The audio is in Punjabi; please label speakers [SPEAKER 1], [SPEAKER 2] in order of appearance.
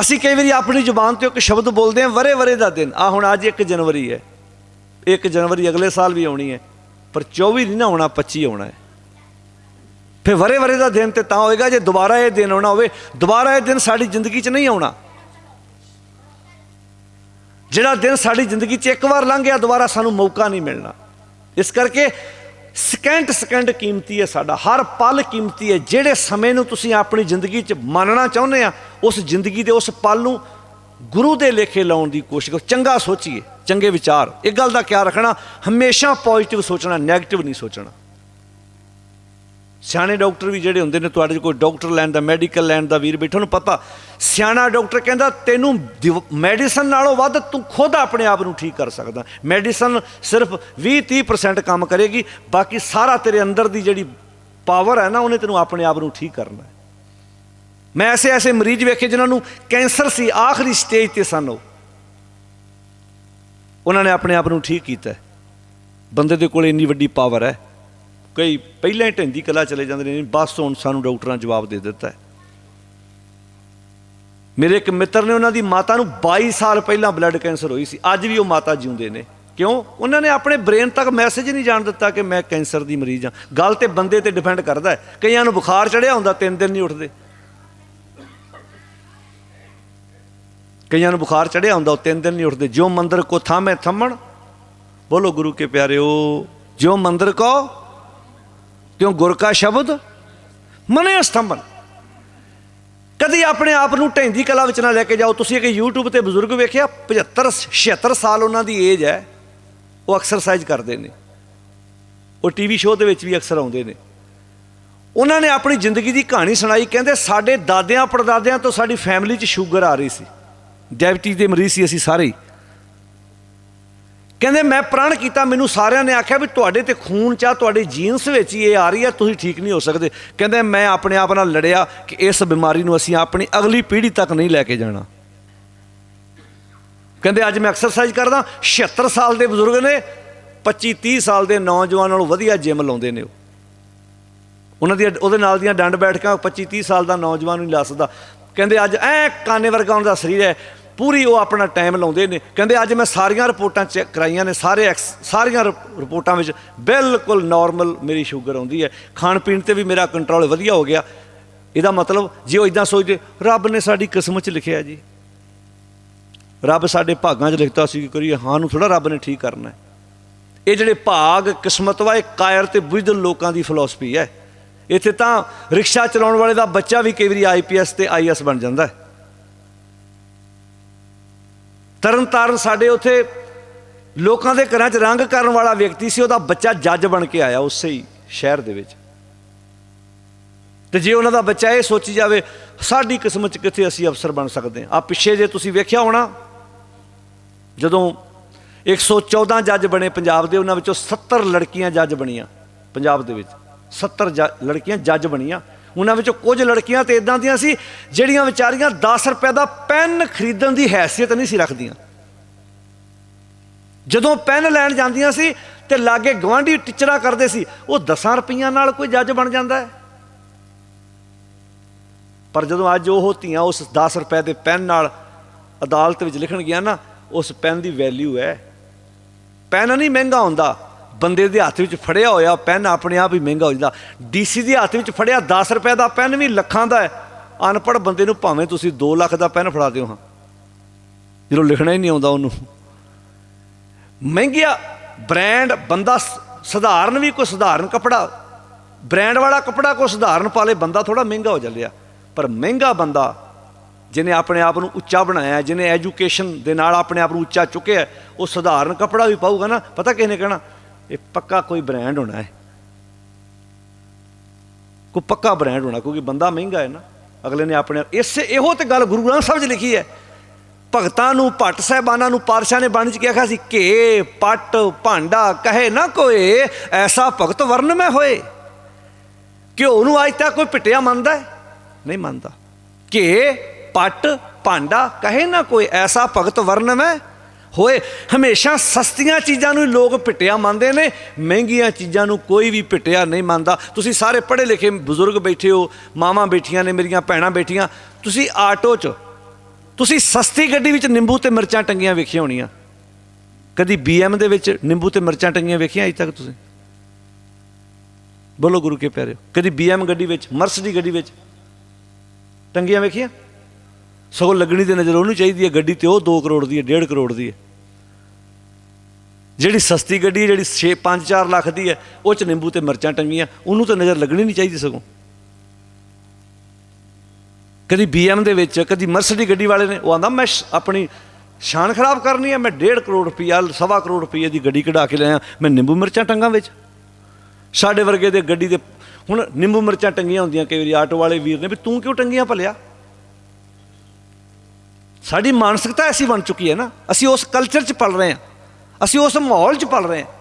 [SPEAKER 1] ਅਸੀਂ ਕਈ ਵਾਰੀ ਆਪਣੀ ਜ਼ੁਬਾਨ ਤੇ ਇੱਕ ਸ਼ਬਦ ਬੋਲਦੇ ਹਾਂ, ਵਰੇ ਵਰੇ ਦਾ ਦਿਨ। ਆ ਹੁਣ ਅੱਜ 1 ਜਨਵਰੀ ਹੈ। 1 ਜਨਵਰੀ ਅਗਲੇ ਸਾਲ ਵੀ ਆਉਣੀ ਹੈ। ਪਰ 24 ਨਹੀਂ ਨਾ ਆਉਣਾ 25 ਆਉਣਾ ਹੈ। ਫਿਰ ਵਰੇ ਵਰੇ ਦਾ ਦਿਨ ਤੇ ਤਾਂ ਹੋਏਗਾ, ਜੇ ਦੁਬਾਰਾ ਇਹ ਦਿਨ ਆਉਣਾ ਹੋਵੇ, ਦੁਬਾਰਾ ਇਹ ਦਿਨ ਸਾਡੀ ਜ਼ਿੰਦਗੀ 'ਚ ਨਹੀਂ ਆਉਣਾ। ਜਿਹੜਾ ਦਿਨ ਸਾਡੀ ਜ਼ਿੰਦਗੀ 'ਚ ਇੱਕ ਵਾਰ ਲੰਘ ਗਿਆ, ਦੁਬਾਰਾ ਸਾਨੂੰ ਮੌਕਾ ਨਹੀਂ ਮਿਲਣਾ। ਇਸ ਕਰਕੇ ਸਕਿੰਟ ਸਕਿੰਟ ਕੀਮਤੀ ਹੈ ਸਾਡਾ, ਹਰ ਪਲ ਕੀਮਤੀ ਹੈ। ਜਿਹੜੇ ਸਮੇਂ ਨੂੰ ਤੁਸੀਂ ਆਪਣੀ ਜ਼ਿੰਦਗੀ 'ਚ ਮੰਨਣਾ ਚਾਹੁੰਦੇ ਆ, ਉਸ ਜ਼ਿੰਦਗੀ ਦੇ ਉਸ ਪਲ ਨੂੰ ਗੁਰੂ ਦੇ ਲੇਖੇ ਲਾਉਣ ਦੀ ਕੋਸ਼ਿਸ਼ ਕਰੋ। ਚੰਗਾ ਸੋਚੀਏ, ਚੰਗੇ ਵਿਚਾਰ। ਇਹ ਗੱਲ ਦਾ ਖਿਆਲ ਰੱਖਣਾ, ਹਮੇਸ਼ਾ ਪੋਜ਼ਿਟਿਵ ਸੋਚਣਾ ਨੈਗੇਟਿਵ ਨਹੀਂ ਸੋਚਣਾ। ਸਿਆਣੇ ਡਾਕਟਰ ਵੀ ਜਿਹੜੇ ਹੁੰਦੇ ਨੇ, ਤੁਹਾਡੇ 'ਚ ਕੋਈ ਡਾਕਟਰ ਲੈਣ ਦਾ, ਮੈਡੀਕਲ ਲੈਣ ਦਾ ਵੀਰ ਬੈਠਾ ਨੂੰ ਪਤਾ। ਸਿਆਣਾ ਡਾਕਟਰ ਕਹਿੰਦਾ, ਤੈਨੂੰ ਮੈਡੀਸਨ ਨਾਲੋਂ ਵੱਧ ਤੂੰ ਖੁਦ ਆਪਣੇ ਆਪ ਨੂੰ ਠੀਕ ਕਰ ਸਕਦਾ। ਮੈਡੀਸਨ ਸਿਰਫ 20-30% ਕੰਮ ਕਰੇਗੀ, ਬਾਕੀ ਸਾਰਾ ਤੇਰੇ ਅੰਦਰ ਦੀ ਜਿਹੜੀ ਪਾਵਰ ਹੈ ਨਾ, ਉਹਨੇ ਤੈਨੂੰ ਆਪਣੇ ਆਪ ਨੂੰ ਠੀਕ ਕਰਨਾ ਹੈ। ਮੈਂ ਐਸੇ ਐਸੇ ਮਰੀਜ਼ ਵੇਖੇ ਜਿਨ੍ਹਾਂ ਨੂੰ ਕੈਂਸਰ ਸੀ, ਆਖਰੀ ਸਟੇਜ ਤੇ ਸਨ ਉਹ। ਉਹਨਾਂ ਨੇ ਆਪਣੇ ਆਪ ਨੂੰ ਠੀਕ ਕੀਤਾ ਬੰਦੇ ਦੇ ਕੋਲ ਇੰਨੀ ਵੱਡੀ ਪਾਵਰ ਹੈ। ਕਈ ਪਹਿਲਾਂ ਹੀ ਢਿੰਦੀ ਕਲਾ ਚਲੇ ਜਾਂਦੇ ਨੇ, ਬਸ ਹੁਣ ਸਾਨੂੰ ਡਾਕਟਰਾਂ ਜਵਾਬ ਦੇ ਦਿੱਤਾ ਮੇਰੇ ਇੱਕ ਮਿੱਤਰ ਨੇ ਉਹਨਾਂ ਦੀ ਮਾਤਾ ਨੂੰ 22 ਸਾਲ ਪਹਿਲਾਂ ਬਲੱਡ ਕੈਂਸਰ ਹੋਈ ਸੀ, ਅੱਜ ਵੀ ਉਹ ਮਾਤਾ ਜਿਉਂਦੇ ਨੇ। ਕਿਉਂ? ਉਹਨਾਂ ਨੇ ਆਪਣੇ ਬ੍ਰੇਨ ਤੱਕ ਮੈਸੇਜ ਨਹੀਂ ਜਾਣ ਦਿੱਤਾ ਕਿ ਮੈਂ ਕੈਂਸਰ ਦੀ ਮਰੀਜ਼ ਹਾਂ। ਗੱਲ ਤੇ ਬੰਦੇ ਤੇ ਡਿਪੈਂਡ ਕਰਦਾ ਹੈ। ਕਈਆਂ ਨੂੰ ਬੁਖਾਰ ਚੜਿਆ ਹੁੰਦਾ, ਤਿੰਨ ਦਿਨ ਨਹੀਂ ਉੱਠਦੇ। ਕਈਆਂ ਨੂੰ ਬੁਖਾਰ ਚੜਿਆ ਹੁੰਦਾ, ਉਹ ਤਿੰਨ ਦਿਨ ਨਹੀਂ ਉੱਠਦੇ। ਜੋ ਮੰਦਰ ਕੋ ਥਾਮੇ ਥੰਮਣ, ਬੋਲੋ ਗੁਰੂ ਕੇ ਪਿਆਰਿਓ ਜੋ ਮੰਦਰ ਕੋ ਕਿਉਂ ਗੁਰ ਕਾ ਸ਼ਬਦ? ਮਨੇ ਸਤੰਭਨ। ਕਦੀ ਆਪਣੇ ਆਪ ਨੂੰ ਢੈਂਦੀ ਕਲਾ ਵਿੱਚ ਨਾ ਲੈ ਕੇ ਜਾਓ। ਤੁਸੀਂ ਇੱਕ YouTube ਤੇ ਬਜ਼ੁਰਗ ਵੇਖਿਆ 75 76 ਸਾਲ ਉਹਨਾਂ ਦੀ ਏਜ ਹੈ। ਉਹ ਐਕਸਰਸਾਈਜ਼ ਕਰਦੇ ਨੇ। ਉਹ ਟੀਵੀ ਸ਼ੋਅ ਦੇ ਵਿੱਚ ਵੀ ਅਕਸਰ ਆਉਂਦੇ ਨੇ। ਉਹਨਾਂ ਨੇ ਆਪਣੀ ਜ਼ਿੰਦਗੀ ਦੀ ਕਹਾਣੀ ਸੁਣਾਈ। ਕਹਿੰਦੇ, ਸਾਡੇ ਦਾਦਿਆਂ ਪੜਦਾਦਿਆਂ ਤੋਂ ਸਾਡੀ ਫੈਮਿਲੀ 'ਚ ਸ਼ੂਗਰ ਆ ਰਹੀ ਸੀ। ਡਾਇਬਟੀਜ਼ ਦੇ ਮਰੀਜ਼ ਸੀ ਅਸੀਂ ਸਾਰੇ ਹੀ। ਕਹਿੰਦੇ, ਮੈਂ ਪ੍ਰਣ ਕੀਤਾ, ਮੈਨੂੰ ਸਾਰਿਆਂ ਨੇ ਆਖਿਆ ਵੀ ਤੁਹਾਡੇ ਤੇ ਖੂਨ ਚਾ, ਤੁਹਾਡੇ ਜੀਨਸ ਵਿੱਚ ਹੀ ਇਹ ਆ ਰਹੀ ਹੈ ਤੁਸੀਂ ਠੀਕ ਨਹੀਂ ਹੋ ਸਕਦੇ। ਕਹਿੰਦੇ, ਮੈਂ ਆਪਣੇ ਆਪ ਨਾਲ ਲੜਿਆ ਕਿ ਇਸ ਬਿਮਾਰੀ ਨੂੰ ਅਸੀਂ ਆਪਣੀ ਅਗਲੀ ਪੀੜ੍ਹੀ ਤੱਕ ਨਹੀਂ ਲੈ ਕੇ ਜਾਣਾ। ਕਹਿੰਦੇ, ਅੱਜ ਮੈਂ ਐਕਸਰਸਾਈਜ਼ ਕਰਦਾ 76 ਸਾਲ ਦੇ ਬਜ਼ੁਰਗ ਨੇ 25 30 ਸਾਲ ਦੇ ਨੌਜਵਾਨ ਨਾਲੋਂ ਵਧੀਆ ਜਿਮ ਲਾਉਂਦੇ ਨੇ ਉਹ। ਉਹਨਾਂ ਦੀ ਉਹਦੇ ਨਾਲ ਦੀਆਂ ਡੰਡ ਬੈਠਕਾਂ 25 30 ਸਾਲ ਦਾ ਨੌਜਵਾਨ ਨਹੀਂ ਲਾ ਸਕਦਾ। ਕਹਿੰਦੇ, ਅੱਜ ਐ, ਕਾਨੇ ਵਰਗਾ ਉਹਨਾਂ ਦਾ ਸਰੀਰ ਹੈ ਪੂਰੀ ਉਹ ਆਪਣਾ ਟਾਈਮ ਲਾਉਂਦੇ ਨੇ। ਕਹਿੰਦੇ ਅੱਜ ਮੈਂ ਸਾਰੀਆਂ ਰਿਪੋਰਟਾਂ ਚੈੱਕ ਕਰਾਈਆਂ ਨੇ, ਸਾਰੇ ਐਕਸ- ਸਾਰੀਆਂ ਰਿਪ- ਰਿਪੋਰਟਾਂ ਵਿੱਚ ਬਿਲਕੁਲ ਨਾਰਮਲ ਮੇਰੀ ਸ਼ੂਗਰ ਆਉਂਦੀ ਹੈ। ਖਾਣ ਪੀਣ ਤੇ ਵੀ ਮੇਰਾ ਕੰਟਰੋਲ ਵਧੀਆ ਹੋ ਗਿਆ। ਇਹਦਾ ਮਤਲਬ ਜੇ ਉਹ ਇਦਾਂ ਸੋਚਦੇ, ਰੱਬ ਨੇ ਸਾਡੀ ਕਿਸਮਤ 'ਚ ਲਿਖਿਆ ਜੀ। ਰੱਬ ਸਾਡੇ ਭਾਗਾਂ 'ਚ ਲਿਖਤਾ ਸੀ ਕਿ ਕਰੀਏ, ਹਾਂ ਨੂੰ ਥੋੜਾ ਰੱਬ ਨੇ ਠੀਕ ਕਰਨਾ ਇਹ ਜਿਹੜੇ ਭਾਗ, ਕਿਸਮਤ ਵਾ, ਇਹ ਕਾਇਰ ਤੇ ਬੁੱਝਦਲ ਲੋਕਾਂ ਦੀ ਫਿਲਾਸਫੀ ਹੈ। ਇੱਥੇ ਤਾਂ ਰਿਕਸ਼ਾ ਚਲਾਉਣ ਵਾਲੇ ਦਾ ਬੱਚਾ ਵੀ ਕਈ ਵਾਰੀ ਆਈਪੀਐਸ ਤੇ ਆਈਐਸ ਬਣ ਜਾਂਦਾ ਹੈ। ਤਰਨ ਤਾਰਨ ਸਾਡੇ ਉੱਥੇ ਲੋਕਾਂ ਦੇ ਘਰਾਂ 'ਚ ਰੰਗ ਕਰਨ ਵਾਲਾ ਵਿਅਕਤੀ ਸੀ, ਉਹਦਾ ਬੱਚਾ ਜੱਜ ਬਣ ਕੇ ਆਇਆ ਉਸੇ ਹੀ ਸ਼ਹਿਰ ਦੇ ਵਿੱਚ। ਤੇ ਜੇ ਉਹਨਾਂ ਦਾ ਬੱਚਾ ਇਹ ਸੋਚੀ ਜਾਵੇ, ਸਾਡੀ ਕਿਸਮਤ 'ਚ ਕਿੱਥੇ ਅਸੀਂ ਅਫਸਰ ਬਣ ਸਕਦੇ ਹਾਂ? ਆ ਪਿੱਛੇ ਜੇ ਤੁਸੀਂ ਵੇਖਿਆ ਹੋਣਾ, ਜਦੋਂ 114 ਜੱਜ ਬਣੇ ਪੰਜਾਬ ਦੇ, ਉਹਨਾਂ ਵਿੱਚੋਂ 70 ਲੜਕੀਆਂ ਜੱਜ ਬਣੀਆਂ ਪੰਜਾਬ ਦੇ ਵਿੱਚ। 70 ਜੱਜ- ਲੜਕੀਆਂ ਜੱਜ ਬਣੀਆਂ। ਉਹਨਾਂ ਵਿੱਚੋਂ ਕੁਝ ਲੜਕੀਆਂ ਤੇ ਇਦਾਂ ਦੀਆਂ ਸੀ, ਜਿਹੜੀਆਂ ਵਿਚਾਰੀਆਂ 10 ਰੁਪਏ ਦਾ ਪੈਨ ਖਰੀਦਣ ਦੀ ਹੈਸੀਅਤ ਨਹੀਂ ਸੀ ਰੱਖਦੀਆਂ। ਜਦੋਂ ਪੈਨ ਲੈਣ ਜਾਂਦੀਆਂ ਸੀ ਤੇ ਲਾਗੇ ਗਵਾਂਢੀ ਟੀਚਰਾਂ ਕਰਦੇ ਸੀ, ਉਹ 10 ਰੁਪਈਆਂ ਨਾਲ ਕੋਈ ਜੱਜ ਬਣ ਜਾਂਦਾ ਹੈ। ਪਰ ਜਦੋਂ ਅੱਜ ਉਹ ਧੀਆਂ ਉਸ 10 ਰੁਪਏ ਦੇ ਪੈਨ ਨਾਲ ਅਦਾਲਤ ਵਿੱਚ ਲਿਖਣ ਗਿਆ ਨਾ, ਉਸ ਪੈਨ ਦੀ ਵੈਲਿਊ ਹੈ। ਪੈਨ ਨਹੀਂ ਮਹਿੰਗਾ ਹੁੰਦਾ। ਬੰਦੇ ਦੇ ਹੱਥ ਵਿੱਚ ਫੜਿਆ ਹੋਇਆ ਪੈਨ ਆਪਣੇ ਆਪ ਹੀ ਮਹਿੰਗਾ ਹੋ ਜਾਂਦਾ। ਡੀਸੀ ਦੇ ਹੱਥ ਵਿੱਚ ਫੜਿਆ 10 ਰੁਪਏ ਦਾ ਪੈਨ ਵੀ ਲੱਖਾਂ ਦਾ ਹੈ। ਅਨਪੜ੍ਹ ਬੰਦੇ ਨੂੰ ਭਾਵੇਂ ਤੁਸੀਂ 2 ਲੱਖ ਦਾ ਪੈਨ ਫੜਾ ਦਿਓ ਹਾਂ। ਜਦੋਂ ਲਿਖਣਾ ਹੀ ਨਹੀਂ ਆਉਂਦਾ ਉਹਨੂੰ। ਮਹਿੰਗਿਆ ਬ੍ਰਾਂਡ ਬੰਦਾ ਸਧਾਰਨ ਵੀ ਕੋਈ ਸਧਾਰਨ ਕਪੜਾ, ਬ੍ਰਾਂਡ ਵਾਲਾ ਕਪੜਾ ਕੋਈ ਸਧਾਰਨ ਪਾ ਪਾਲੇ ਬੰਦਾ ਥੋੜਾ ਮਹਿੰਗਾ ਹੋ ਚੱਲਿਆ। ਪਰ ਮਹਿੰਗਾ ਬੰਦਾ ਜਿਹਨੇ ਆਪਣੇ ਆਪ ਨੂੰ ਉੱਚਾ ਬਣਾਇਆ, ਜਿਹਨੇ ਐਜੂਕੇਸ਼ਨ ਦੇ ਨਾਲ ਆਪਣੇ ਆਪ ਨੂੰ ਉੱਚਾ ਚੁੱਕਿਆ, ਉਹ ਸਧਾਰਨ ਕਪੜਾ ਵੀ ਪਾਊਗਾ ਨਾ। ਪਤਾ ਕਿਸ ਨੇ ਕਹਿਣਾ? ਇਹ ਪੱਕਾ ਕੋਈ ਬ੍ਰਾਂਡ ਹੋਣਾ ਹੈ। ਕੋਈ ਪੱਕਾ ਬ੍ਰਾਂਡ ਹੋਣਾ, ਕਿਉਂਕਿ ਬੰਦਾ ਮਹਿੰਗਾ ਹੈ ਨਾ। ਅਗਲੇ ਨੇ ਆਪਣੇ ਇਸੇ ਇਹੋ ਤੇ ਗੱਲ ਗੁਰੂ ਗ੍ਰੰਥ ਸਾਹਿਬ 'ਚ ਲਿਖੀ ਹੈ। ਭਗਤਾਂ ਨੂੰ, ਭੱਟ ਸਾਹਿਬਾਨਾਂ ਨੂੰ, ਪਾਤਸ਼ਾਹ ਨੇ ਬਾਣੀ 'ਚ ਕਿਹਾ ਸੀ ਕਿ ਪੱਟ, ਭਾਂਡਾ, ਕਹੇ ਨਾ ਕੋਏ ਐਸਾ ਭਗਤ ਵਰਨ ਮੈਂ ਹੋਏ। ਘਿਓ ਨੂੰ ਅੱਜ ਤੱਕ ਕੋਈ ਪਿੱਟਿਆ ਮੰਨਦਾ ਹੈ? ਨਹੀਂ ਮੰਨਦਾ। ਕਿ ਪੱਟ, ਭਾਂਡਾ, ਕਹੇ ਨਾ ਕੋਈ, ਐਸਾ ਭਗਤ ਵਰਨ ਮੈਂ ਹੋਏ, ਹਮੇਸ਼ਾ ਸਸਤੀਆਂ ਚੀਜ਼ਾਂ ਨੂੰ ਲੋਕ ਪਿੱਟਿਆ ਮੰਨਦੇ ਨੇ, ਮਹਿੰਗੀਆਂ ਚੀਜ਼ਾਂ ਨੂੰ ਕੋਈ ਵੀ ਪਿੱਟਿਆ ਨਹੀਂ ਮੰਨਦਾ। ਤੁਸੀਂ ਸਾਰੇ ਪੜ੍ਹੇ ਲਿਖੇ ਬਜ਼ੁਰਗ ਬੈਠੇ ਹੋ, ਮਾਵਾਂ ਬੈਠੀਆਂ ਨੇ, ਮੇਰੀਆਂ ਭੈਣਾਂ ਬੈਠੀਆਂ, ਤੁਸੀਂ ਆਟੋ 'ਚ, ਤੁਸੀਂ ਸਸਤੀ ਗੱਡੀ ਵਿੱਚ ਨਿੰਬੂ ਤੇ ਮਿਰਚਾਂ ਟੰਗੀਆਂ ਵੇਖੀਆਂ ਹੋਣੀਆਂ। ਕਦੀ ਬੀਐਮ ਦੇ ਵਿੱਚ ਨਿੰਬੂ ਤੇ ਮਿਰਚਾਂ ਟੰਗੀਆਂ ਵੇਖੀਆਂ ਅਜੇ ਤੱਕ ਤੁਸੀਂ? ਬੋਲੋ ਗੁਰੂ ਕੇ ਪਿਆਰਿਓ ਕਦੀ ਬੀਐਮ ਗੱਡੀ ਵਿੱਚ ਮਰਸ ਦੀ ਗੱਡੀ ਵਿੱਚ ਟੰਗੀਆਂ ਵੇਖੀਆਂ? ਸਗੋਂ ਲੱਗਣੀ ਤੇ ਨਜ਼ਰ ਉਹਨੂੰ ਚਾਹੀਦੀ ਹੈ, ਗੱਡੀ ਤੇ ਉਹ 2 ਕਰੋੜ ਦੀ ਹੈ 1.5 ਕਰੋੜ ਦੀ ਹੈ। ਜਿਹੜੀ ਸਸਤੀ ਗੱਡੀ ਹੈ, ਜਿਹੜੀ 6 5 4 ਲੱਖ ਦੀ ਹੈ, ਉਹ ਚ ਨਿੰਬੂ ਤੇ ਮਿਰਚਾਂ ਟੰਗੀਆਂ, ਉਹਨੂੰ ਤਾਂ ਨਜ਼ਰ ਲੱਗਣੀ ਨਹੀਂ ਚਾਹੀਦੀ ਸਗੋਂ। ਕਦੀ ਬੀਐਮ ਦੇ ਵਿੱਚ, ਕਦੀ ਮਰਸਡੀ ਗੱਡੀ ਵਾਲੇ ਨੇ, ਉਹ ਆਂਦਾ, ਮੈਂ ਸ਼- ਆਪਣੀ ਸ਼ਾਨ ਖਰਾਬ ਕਰਨੀ ਹੈ, ਮੈਂ 1.5 ਕਰੋੜ ਰੁਪਈਆ, ਸਵਾ ਕਰੋੜ ਰੁਪਈਏ ਦੀ ਗੱਡੀ ਕਢਾ ਕੇ ਲਿਆ ਮੈਂ ਨਿੰਬੂ ਮਿਰਚਾਂ ਟੰਗਾਂ ਵਿੱਚ। ਸਾਡੇ ਵਰਗੇ ਦੇ ਗੱਡੀ ਦੇ, ਹੁਣ ਨਿੰਬੂ ਮਿਰਚਾਂ ਟੰਗੀਆਂ ਹੁੰਦੀਆਂ, ਕਈ ਵਾਰੀ ਆਟੋ ਵਾਲੇ ਵੀਰ ਨੇ, ਵੀ ਤੂੰ ਕਿਉਂ ਟੰਗੀਆਂ ਭਲਿਆ? ਸਾਡੀ ਮਾਨਸਿਕਤਾ ਐਸੀ ਬਣ ਚੁੱਕੀ ਹੈ ਨਾ, ਅਸੀਂ ਉਸ ਕਲਚਰ 'ਚ ਪਲ ਰਹੇ ਹਾਂ, ਅਸੀਂ ਉਸ ਮਾਹੌਲ 'ਚ ਪਲ ਰਹੇ ਹਾਂ।